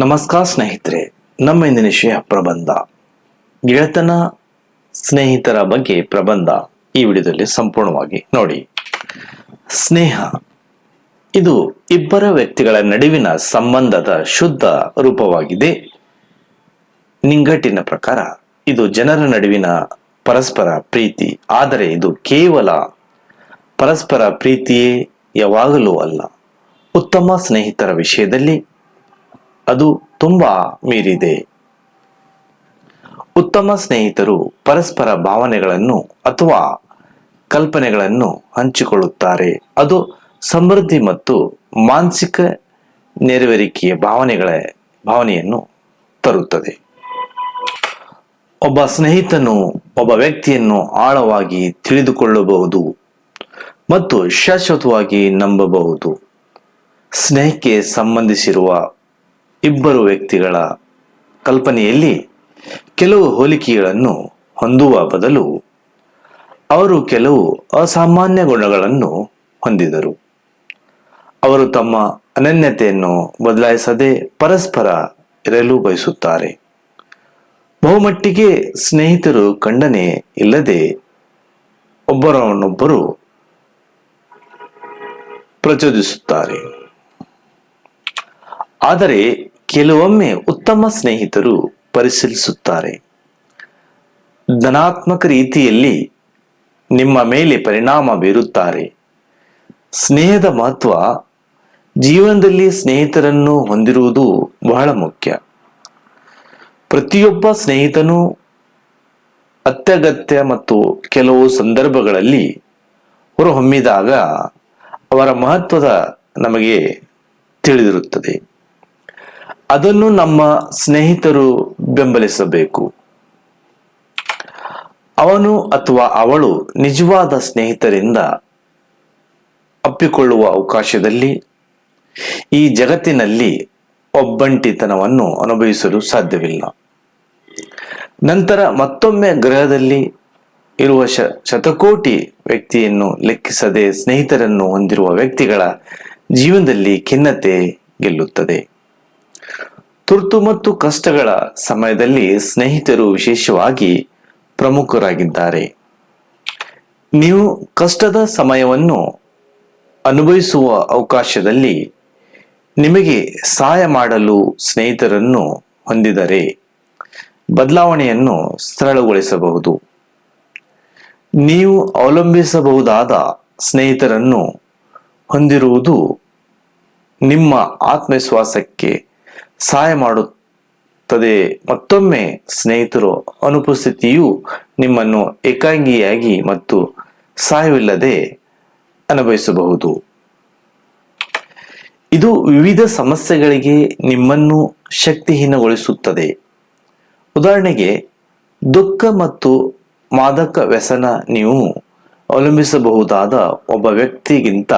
ನಮಸ್ಕಾರ ಸ್ನೇಹಿತರೆ, ನಮ್ಮ ಇಂದಿನ ವಿಷಯ ಪ್ರಬಂಧ. ಗೆಳೆತನ ಸ್ನೇಹಿತರ ಬಗ್ಗೆ ಪ್ರಬಂಧ ಈ ವಿಡಿಯೋದಲ್ಲಿ ಸಂಪೂರ್ಣವಾಗಿ ನೋಡಿ. ಸ್ನೇಹ, ಇದು ಇಬ್ಬರ ವ್ಯಕ್ತಿಗಳ ನಡುವಿನ ಸಂಬಂಧದ ಶುದ್ಧ ರೂಪವಾಗಿದೆ. ನಿಂಗಟ್ಟಿನ ಪ್ರಕಾರ, ಇದು ಜನರ ನಡುವಿನ ಪರಸ್ಪರ ಪ್ರೀತಿ, ಆದರೆ ಇದು ಕೇವಲ ಪರಸ್ಪರ ಪ್ರೀತಿಯೇ ಯಾವಾಗಲೂ ಅಲ್ಲ. ಉತ್ತಮ ಸ್ನೇಹಿತರ ವಿಷಯದಲ್ಲಿ ಅದು ತುಂಬಾ ಮೀರಿದೆ. ಉತ್ತಮ ಸ್ನೇಹಿತರು ಪರಸ್ಪರ ಭಾವನೆಗಳನ್ನು ಅಥವಾ ಕಲ್ಪನೆಗಳನ್ನು ಹಂಚಿಕೊಳ್ಳುತ್ತಾರೆ. ಅದು ಸಮೃದ್ಧಿ ಮತ್ತು ಮಾನಸಿಕ ನೆರವೇರಿಕೆಯ ಭಾವನೆಗಳ ಭಾವನೆಯನ್ನು ತರುತ್ತದೆ. ಒಬ್ಬ ಸ್ನೇಹಿತನು ಒಬ್ಬ ವ್ಯಕ್ತಿಯನ್ನು ಆಳವಾಗಿ ತಿಳಿದುಕೊಳ್ಳಬಹುದು ಮತ್ತು ಶಾಶ್ವತವಾಗಿ ನಂಬಬಹುದು. ಸ್ನೇಹಕ್ಕೆ ಸಂಬಂಧಿಸಿರುವ ಇಬ್ಬರು ವ್ಯಕ್ತಿಗಳ ಕಲ್ಪನೆಯಲ್ಲಿ ಕೆಲವು ಹೋಲಿಕೆಗಳನ್ನು ಹೊಂದುವ ಬದಲು ಅವರು ಕೆಲವು ಅಸಾಮಾನ್ಯ ಗುಣಗಳನ್ನು ಹೊಂದಿದರು. ಅವರು ತಮ್ಮ ಅನನ್ಯತೆಯನ್ನು ಬದಲಾಯಿಸದೆ ಪರಸ್ಪರ ಇರಲು ಬಯಸುತ್ತಾರೆ. ಬಹುಮಟ್ಟಿಗೆ ಸ್ನೇಹಿತರು ಖಂಡನೆ ಇಲ್ಲದೆ ಒಬ್ಬರನ್ನೊಬ್ಬರು ಪ್ರಚೋದಿಸುತ್ತಾರೆ. ಆದರೆ ಕೆಲವೊಮ್ಮೆ ಉತ್ತಮ ಸ್ನೇಹಿತರು ಪರಿಶೀಲಿಸುತ್ತಾರೆ. ಧನಾತ್ಮಕ ರೀತಿಯಲ್ಲಿ ನಿಮ್ಮ ಮೇಲೆ ಪರಿಣಾಮ ಬೀರುತ್ತಾರೆ. ಸ್ನೇಹದ ಮಹತ್ವ, ಜೀವನದಲ್ಲಿ ಸ್ನೇಹಿತರನ್ನು ಹೊಂದಿರುವುದು ಬಹಳ ಮುಖ್ಯ. ಪ್ರತಿಯೊಬ್ಬ ಸ್ನೇಹಿತನು ಅತ್ಯಗತ್ಯ ಮತ್ತು ಕೆಲವು ಸಂದರ್ಭಗಳಲ್ಲಿ ಹೊರಹೊಮ್ಮಿದಾಗ ಅವರ ಮಹತ್ವದ ನಮಗೆ ತಿಳಿದಿರುತ್ತದೆ. ಅದನ್ನು ನಮ್ಮ ಸ್ನೇಹಿತರು ಬೆಂಬಲಿಸಬೇಕು. ಅವನು ಅಥವಾ ಅವಳು ನಿಜವಾದ ಸ್ನೇಹಿತರಿಂದ ಅಪ್ಪಿಕೊಳ್ಳುವ ಅವಕಾಶದಲ್ಲಿ ಈ ಜಗತ್ತಿನಲ್ಲಿ ಒಬ್ಬಂಟಿತನವನ್ನು ಅನುಭವಿಸಲು ಸಾಧ್ಯವಿಲ್ಲ. ನಂತರ ಮತ್ತೊಮ್ಮೆ ಗ್ರಹದಲ್ಲಿ ಇರುವ ಶ ಶತಕೋಟಿ ವ್ಯಕ್ತಿಯನ್ನು ಲೆಕ್ಕಿಸದೆ ಸ್ನೇಹಿತರನ್ನು ಹೊಂದಿರುವ ವ್ಯಕ್ತಿಗಳ ಜೀವನದಲ್ಲಿ ಖಿನ್ನತೆ ಗೆಲ್ಲುತ್ತದೆ. ತುರ್ತು ಮತ್ತು ಕಷ್ಟಗಳ ಸಮಯದಲ್ಲಿ ಸ್ನೇಹಿತರು ವಿಶೇಷವಾಗಿ ಪ್ರಮುಖರಾಗಿದ್ದಾರೆ. ನೀವು ಕಷ್ಟದ ಸಮಯವನ್ನು ಅನುಭವಿಸುವ ಅವಕಾಶದಲ್ಲಿ ನಿಮಗೆ ಸಹಾಯ ಮಾಡಲು ಸ್ನೇಹಿತರನ್ನು ಹೊಂದಿದರೆ ಬದಲಾವಣೆಯನ್ನು ಸರಳಗೊಳಿಸಬಹುದು. ನೀವು ಅವಲಂಬಿಸಬಹುದಾದ ಸ್ನೇಹಿತರನ್ನು ಹೊಂದಿರುವುದು ನಿಮ್ಮ ಆತ್ಮವಿಶ್ವಾಸಕ್ಕೆ ಸಹಾಯ ಮಾಡುತ್ತದೆ. ಮತ್ತೊಮ್ಮೆ ಸ್ನೇಹಿತರು, ಅನುಪಸ್ಥಿತಿಯು ನಿಮ್ಮನ್ನು ಏಕಾಂಗಿಯಾಗಿ ಮತ್ತು ಸಹಾಯವಿಲ್ಲದೆ ಅನುಭವಿಸಬಹುದು. ಇದು ವಿವಿಧ ಸಮಸ್ಯೆಗಳಿಗೆ ನಿಮ್ಮನ್ನು ಶಕ್ತಿಹೀನಗೊಳಿಸುತ್ತದೆ. ಉದಾಹರಣೆಗೆ, ದುಃಖ ಮತ್ತು ಮಾದಕ ವ್ಯಸನ ನೀವು ಅವಲಂಬಿಸಬಹುದಾದ ಒಬ್ಬ ವ್ಯಕ್ತಿಗಿಂತ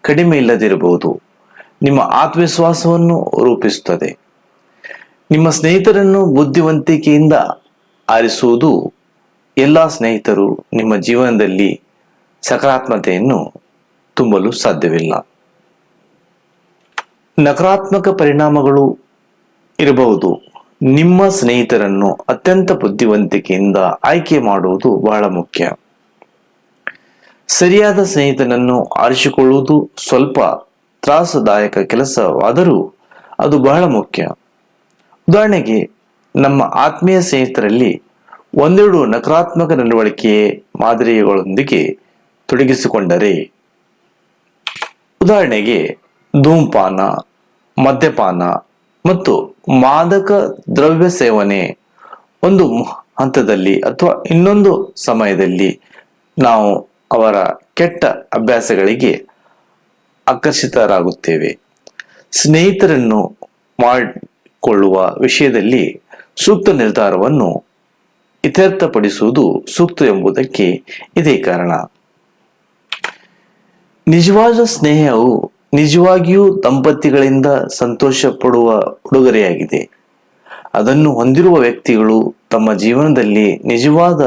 ಕಡಿಮೆ ಇಲ್ಲದಿರಬಹುದು. ನಿಮ್ಮ ಆತ್ಮವಿಶ್ವಾಸವನ್ನು ರೂಪಿಸುತ್ತದೆ. ನಿಮ್ಮ ಸ್ನೇಹಿತರನ್ನು ಬುದ್ಧಿವಂತಿಕೆಯಿಂದ ಆರಿಸುವುದು ಎಲ್ಲ ಸ್ನೇಹಿತರು ನಿಮ್ಮ ಜೀವನದಲ್ಲಿ ಸಕಾರಾತ್ಮತೆಯನ್ನು ತುಂಬಲು ಸಾಧ್ಯವಿಲ್ಲ. ನಕಾರಾತ್ಮಕ ಪರಿಣಾಮಗಳು ಇರಬಹುದು. ನಿಮ್ಮ ಸ್ನೇಹಿತರನ್ನು ಅತ್ಯಂತ ಬುದ್ಧಿವಂತಿಕೆಯಿಂದ ಆಯ್ಕೆ ಮಾಡುವುದು ಬಹಳ ಮುಖ್ಯ. ಸರಿಯಾದ ಸ್ನೇಹಿತನನ್ನು ಆರಿಸಿಕೊಳ್ಳುವುದು ಸ್ವಲ್ಪ ತ್ರಾಸದಾಯಕ ಕೆಲಸವಾದರೂ ಅದು ಬಹಳ ಮುಖ್ಯ. ಉದಾಹರಣೆಗೆ, ನಮ್ಮ ಆತ್ಮೀಯ ಸ್ನೇಹಿತರಲ್ಲಿ ಒಂದೆರಡು ನಕಾರಾತ್ಮಕ ನಡವಳಿಕೆ ಮಾದರಿಗಳೊಂದಿಗೆ ತೊಡಗಿಸಿಕೊಂಡರೆ, ಉದಾಹರಣೆಗೆ ಧೂಮಪಾನ, ಮದ್ಯಪಾನ ಮತ್ತು ಮಾದಕ ದ್ರವ್ಯ ಸೇವನೆ ಒಂದು ಹಂತದಲ್ಲಿ ಅಥವಾ ಇನ್ನೊಂದು ಸಮಯದಲ್ಲಿ ನಾವು ಅವರ ಕೆಟ್ಟ ಅಭ್ಯಾಸಗಳಿಗೆ ಆಕರ್ಷಿತರಾಗುತ್ತೇವೆ. ಸ್ನೇಹಿತರನ್ನು ಮಾಡಿಕೊಳ್ಳುವ ವಿಷಯದಲ್ಲಿ ಸೂಕ್ತ ನಿರ್ಧಾರವನ್ನು ಇತ್ಯರ್ಥಪಡಿಸುವುದು ಸೂಕ್ತ ಎಂಬುದಕ್ಕೆ ಇದೇ ಕಾರಣ. ನಿಜವಾದ ಸ್ನೇಹವು ನಿಜವಾಗಿಯೂ ದಂಪತಿಗಳಿಂದ ಸಂತೋಷ ಪಡುವ ಉಡುಗೊರೆಯಾಗಿದೆ. ಅದನ್ನು ಹೊಂದಿರುವ ವ್ಯಕ್ತಿಗಳು ತಮ್ಮ ಜೀವನದಲ್ಲಿ ನಿಜವಾದ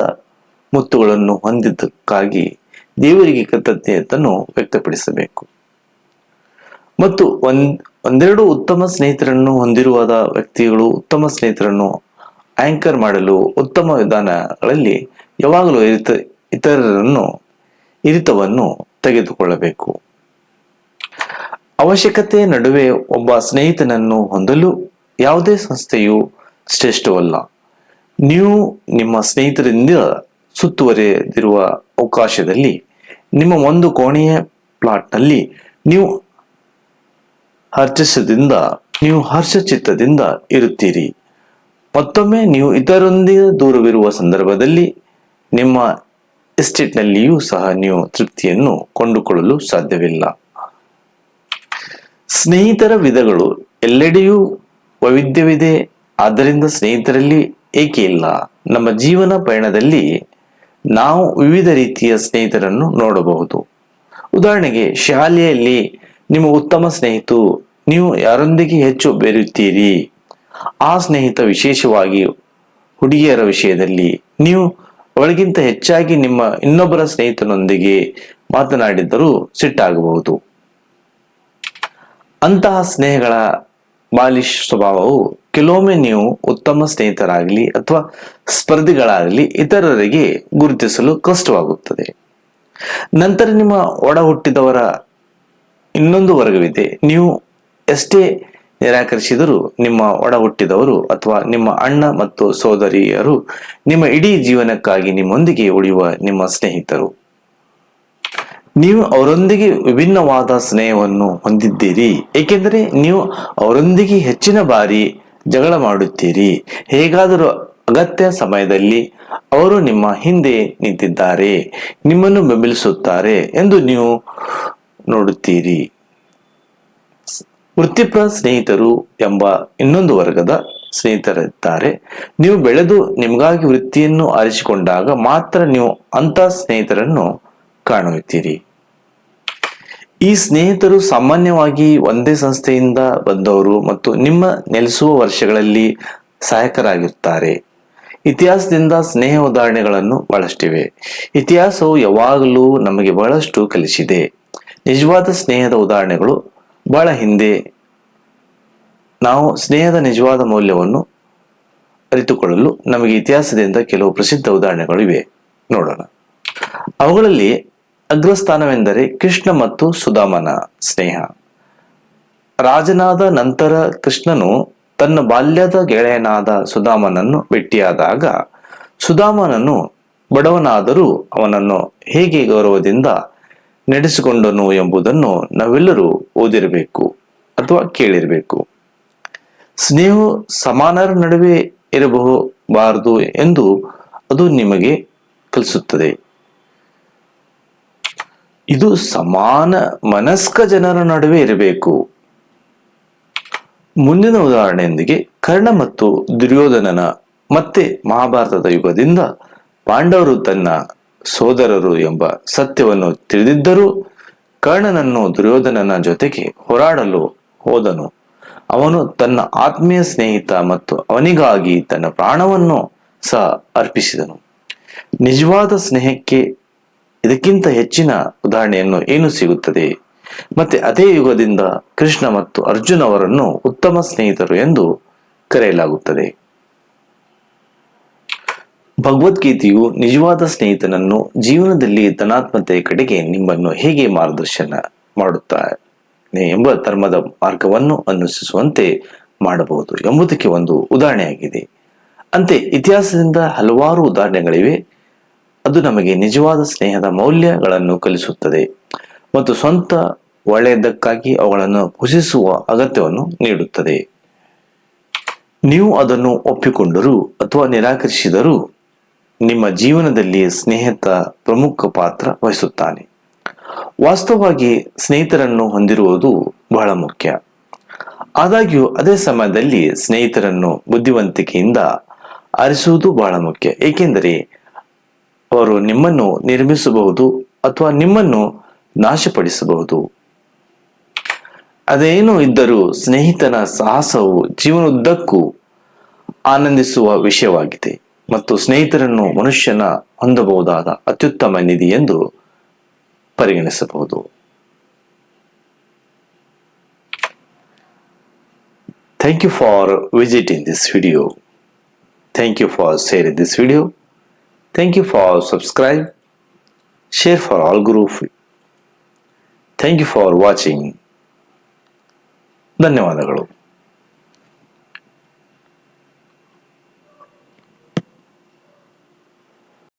ಮುತ್ತುಗಳನ್ನು ಹೊಂದಿದ್ದಕ್ಕಾಗಿ ದೇವರಿಗೆ ಕೃತಜ್ಞತೆಯನ್ನು ವ್ಯಕ್ತಪಡಿಸಬೇಕು. ಮತ್ತು ಒಂದ್, ಒಂದೆರಡು ಉತ್ತಮ ಸ್ನೇಹಿತರನ್ನು ಹೊಂದಿರುವ ವ್ಯಕ್ತಿಗಳು ಉತ್ತಮ ಸ್ನೇಹಿತರನ್ನು ಆಂಕರ್ ಮಾಡಲು ಉತ್ತಮ ವಿಧಾನಗಳಲ್ಲಿ ಯಾವಾಗಲೂ ಇರಿತ, ಇತರರನ್ನು ಇರಿತವನ್ನು ತೆಗೆದುಕೊಳ್ಳಬೇಕು. ಅವಶ್ಯಕತೆ ನಡುವೆ ಒಬ್ಬ ಸ್ನೇಹಿತನನ್ನು ಹೊಂದಲು ಯಾವುದೇ ಸಂಸ್ಥೆಯು ಶ್ರೇಷ್ಠವಲ್ಲ. ನೀವು ನಿಮ್ಮ ಸ್ನೇಹಿತರಿಂದ ಸುತ್ತುವರೆದಿರುವ ಅವಕಾಶದಲ್ಲಿ ನಿಮ್ಮ ಒಂದು ಕೋಣೆಯ ಪ್ಲಾಟ್ನಲ್ಲಿ ನೀವು ಹರ್ಷದಿಂದ ನೀವು ಹರ್ಷಚಿತ್ತದಿಂದ ಇರುತ್ತೀರಿ. ಮತ್ತೊಮ್ಮೆ ನೀವು ಇತರೊಂದಿಗೆ ದೂರವಿರುವ ಸಂದರ್ಭದಲ್ಲಿ ನಿಮ್ಮ ಎಸ್ಟೇಟ್ನಲ್ಲಿಯೂ ಸಹ ನೀವು ತೃಪ್ತಿಯನ್ನು ಕೊಂಡುಕೊಳ್ಳಲು ಸಾಧ್ಯವಿಲ್ಲ. ಸ್ನೇಹಿತರ ವಿಧಗಳು ಎಲ್ಲೆಡೆಯೂ ವೈವಿಧ್ಯವಿದೆ. ಆದ್ದರಿಂದ ಸ್ನೇಹಿತರಲ್ಲಿ ಏಕೆ ಇಲ್ಲ? ನಮ್ಮ ಜೀವನ ಪಯಣದಲ್ಲಿ ನಾವು ವಿವಿಧ ರೀತಿಯ ಸ್ನೇಹಿತರನ್ನು ನೋಡಬಹುದು. ಉದಾಹರಣೆಗೆ, ಶಾಲೆಯಲ್ಲಿ ನಿಮ್ಮ ಉತ್ತಮ ಸ್ನೇಹಿತು, ನೀವು ಯಾರೊಂದಿಗೆ ಹೆಚ್ಚು ಬೆರೆಯುತ್ತೀರಿ? ಆ ಸ್ನೇಹಿತ ವಿಶೇಷವಾಗಿ ಹುಡುಗಿಯರ ವಿಷಯದಲ್ಲಿ ನೀವು ಅವಳಿಗಿಂತ ಹೆಚ್ಚಾಗಿ ನಿಮ್ಮ ಇನ್ನೊಬ್ಬರ ಸ್ನೇಹಿತನೊಂದಿಗೆ ಮಾತನಾಡಿದ್ದರೂ ಸಿಟ್ಟಾಗಬಹುದು. ಅಂತಹ ಸ್ನೇಹಗಳ ಬಾಲಿಶ್ ಸ್ವಭಾವವು ಕೆಲವೊಮ್ಮೆ ನೀವು ಉತ್ತಮ ಸ್ನೇಹಿತರಾಗಲಿ ಅಥವಾ ಸ್ಪರ್ಧಿಗಳಾಗಲಿ ಇತರರಿಗೆ ಗುರುತಿಸಲು ಕಷ್ಟವಾಗುತ್ತದೆ. ನಂತರ ನಿಮ್ಮ ಒಡ ಹುಟ್ಟಿದವರ ಇನ್ನೊಂದು ವರ್ಗವಿದೆ. ನೀವು ಎಷ್ಟೇ ನಿರಾಕರಿಸಿದರೂ ನಿಮ್ಮ ಒಡ ಹುಟ್ಟಿದವರು ಅಥವಾ ನಿಮ್ಮ ಅಣ್ಣ ಮತ್ತು ಸೋದರಿಯರು ನಿಮ್ಮ ಇಡೀ ಜೀವನಕ್ಕಾಗಿ ನಿಮ್ಮೊಂದಿಗೆ ಉಳಿಯುವ ನಿಮ್ಮ ಸ್ನೇಹಿತರು. ನೀವು ಅವರೊಂದಿಗೆ ವಿಭಿನ್ನವಾದ ಸ್ನೇಹವನ್ನು ಹೊಂದಿದ್ದೀರಿ. ಏಕೆಂದರೆ ನೀವು ಅವರೊಂದಿಗೆ ಹೆಚ್ಚಿನ ಬಾರಿ ಜಗಳ ಮಾಡುತ್ತೀರಿ. ಹೇಗಾದರೂ ಅಗತ್ಯ ಸಮಯದಲ್ಲಿ ಅವರು ನಿಮ್ಮ ಹಿಂದೆ ನಿಂತಿದ್ದಾರೆ. ನಿಮ್ಮನ್ನು ಬೆಂಬಲಿಸುತ್ತಾರೆ ಎಂದು ನೀವು ನೋಡುತ್ತೀರಿ. ವೃತ್ತಿಪರ ಸ್ನೇಹಿತರು ಎಂಬ ಇನ್ನೊಂದು ವರ್ಗದ ಸ್ನೇಹಿತರಿದ್ದಾರೆ. ನೀವು ಬೆಳೆದು ನಿಮಗಾಗಿ ವೃತ್ತಿಯನ್ನು ಆರಿಸಿಕೊಂಡಾಗ ಮಾತ್ರ ನೀವು ಅಂತ ಸ್ನೇಹಿತರನ್ನು ಕಾಣುತ್ತೀರಿ. ಈ ಸ್ನೇಹಿತರು ಸಾಮಾನ್ಯವಾಗಿ ಒಂದೇ ಸಂಸ್ಥೆಯಿಂದ ಬಂದವರು ಮತ್ತು ನಿಮ್ಮ ನೆಲೆಸುವ ವರ್ಷಗಳಲ್ಲಿ ಸಹಾಯಕರಾಗಿರುತ್ತಾರೆ ಇತಿಹಾಸದಿಂದ ಸ್ನೇಹ ಉದಾಹರಣೆಗಳನ್ನು ಬಹಳಷ್ಟಿವೆ ಇತಿಹಾಸವು ಯಾವಾಗಲೂ ನಮಗೆ ಬಹಳಷ್ಟು ಕಲಿಸಿದೆ. ನಿಜವಾದ ಸ್ನೇಹದ ಉದಾಹರಣೆಗಳು ಬಹಳ ಹಿಂದೆ ನಾವು ಸ್ನೇಹದ ನಿಜವಾದ ಮೌಲ್ಯವನ್ನು ಅರಿತುಕೊಳ್ಳಲು ನಮಗೆ ಇತಿಹಾಸದಿಂದ ಕೆಲವು ಪ್ರಸಿದ್ಧ ಉದಾಹರಣೆಗಳು ಇವೆ. ನೋಡೋಣ. ಅವುಗಳಲ್ಲಿ ಅಗ್ರಸ್ಥಾನವೆಂದರೆ ಕೃಷ್ಣ ಮತ್ತು ಸುಧಾಮನ ಸ್ನೇಹ. ರಾಜನಾದ ನಂತರ ಕೃಷ್ಣನು ತನ್ನ ಬಾಲ್ಯದ ಗೆಳೆಯನಾದ ಸುಧಾಮನನ್ನು ಭೇಟಿಯಾದಾಗ ಸುಧಾಮನನ್ನು ಬಡವನಾದರೂ ಅವನನ್ನು ಹೇಗೆ ಗೌರವದಿಂದ ನಡೆಸಿಕೊಂಡನು ಎಂಬುದನ್ನು ನಾವೆಲ್ಲರೂ ಓದಿರಬೇಕು ಅಥವಾ ಕೇಳಿರಬೇಕು. ಸ್ನೇಹ ಸಮಾನರ ನಡುವೆ ಇರಬಹುಬಾರದು ಎಂದು ಅದು ನಿಮಗೆ ಕಲಿಸುತ್ತದೆ. ಇದು ಸಮಾನ ಮನಸ್ಕ ಜನರ ನಡುವೆ ಇರಬೇಕು. ಮುಂದಿನ ಉದಾಹರಣೆಯೊಂದಿಗೆ ಕರ್ಣ ಮತ್ತು ದುರ್ಯೋಧನನ ಮತ್ತೆ ಮಹಾಭಾರತದ ಯುಗದಿಂದ ಪಾಂಡವರು ತನ್ನ ಸೋದರರು ಎಂಬ ಸತ್ಯವನ್ನು ತಿಳಿದಿದ್ದರೂ ಕರ್ಣನನ್ನು ದುರ್ಯೋಧನನ ಜೊತೆಗೆ ಹೋರಾಡಲು ಹೋದನು. ಅವನು ತನ್ನ ಆತ್ಮೀಯ ಸ್ನೇಹಿತ ಮತ್ತು ಅವನಿಗಾಗಿ ತನ್ನ ಪ್ರಾಣವನ್ನು ಸಹ ಅರ್ಪಿಸಿದನು. ನಿಜವಾದ ಸ್ನೇಹಕ್ಕೆ ಇದಕ್ಕಿಂತ ಹೆಚ್ಚಿನ ಉದಾಹರಣೆಯನ್ನು ಏನು ಸಿಗುತ್ತದೆ? ಮತ್ತೆ ಅದೇ ಯುಗದಿಂದ ಕೃಷ್ಣ ಮತ್ತು ಅರ್ಜುನ್ ಅವರನ್ನು ಉತ್ತಮ ಸ್ನೇಹಿತರು ಎಂದು ಕರೆಯಲಾಗುತ್ತದೆ. ಭಗವದ್ಗೀತೆಯು ನಿಜವಾದ ಸ್ನೇಹಿತನನ್ನು ಜೀವನದಲ್ಲಿ ಧನಾತ್ಮತೆಯ ಕಡೆಗೆ ನಿಮ್ಮನ್ನು ಹೇಗೆ ಮಾರ್ಗದರ್ಶನ ಮಾಡುತ್ತಾನೆ ಎಂಬ ಧರ್ಮದ ಮಾರ್ಗವನ್ನು ಅನುಸರಿಸುವಂತೆ ಮಾಡಬಹುದು ಎಂಬುದಕ್ಕೆ ಒಂದು ಉದಾಹರಣೆಯಾಗಿದೆ. ಅಂತೆ ಇತಿಹಾಸದಿಂದ ಹಲವಾರು ಉದಾಹರಣೆಗಳಿವೆ. ಅದು ನಮಗೆ ನಿಜವಾದ ಸ್ನೇಹದ ಮೌಲ್ಯಗಳನ್ನು ಕಲಿಸುತ್ತದೆ ಮತ್ತು ಸ್ವಂತ ಒಳ್ಳೆಯದಕ್ಕಾಗಿ ಅವುಗಳನ್ನು ಪೋಷಿಸುವ ಅಗತ್ಯವನ್ನು ನೀಡುತ್ತದೆ. ನೀವು ಅದನ್ನು ಒಪ್ಪಿಕೊಂಡರೂ ಅಥವಾ ನಿರಾಕರಿಸಿದರೂ ನಿಮ್ಮ ಜೀವನದಲ್ಲಿ ಸ್ನೇಹಿತ ಪ್ರಮುಖ ಪಾತ್ರ ವಹಿಸುತ್ತಾನೆ. ವಾಸ್ತವವಾಗಿ ಸ್ನೇಹಿತರನ್ನು ಹೊಂದಿರುವುದು ಬಹಳ ಮುಖ್ಯ. ಆದಾಗ್ಯೂ ಅದೇ ಸಮಯದಲ್ಲಿ ಸ್ನೇಹಿತರನ್ನು ಬುದ್ಧಿವಂತಿಕೆಯಿಂದ ಆರಿಸುವುದು ಬಹಳ ಮುಖ್ಯ. ಏಕೆಂದರೆ ಅವರು ನಿಮ್ಮನ್ನು ನಿರ್ಮಿಸಬಹುದು ಅಥವಾ ನಿಮ್ಮನ್ನು ನಾಶಪಡಿಸಬಹುದು. ಅದೇನು ಇದ್ದರೂ ಸ್ನೇಹಿತನ ಸಾಹಸವು ಜೀವನದುದ್ದಕ್ಕೂ ಆನಂದಿಸುವ ವಿಷಯವಾಗಿದೆ. ಮತ್ತು ಸ್ನೇಹಿತರನ್ನು ಮನುಷ್ಯನ ಹೊಂದಬಹುದಾದ ಅತ್ಯುತ್ತಮ ನಿಧಿ ಎಂದು ಪರಿಗಣಿಸಬಹುದು. Thank you for visiting this video thank you for in this video thank you for subscribe share for all group thank you for watching ಧನ್ಯವಾದಗಳು.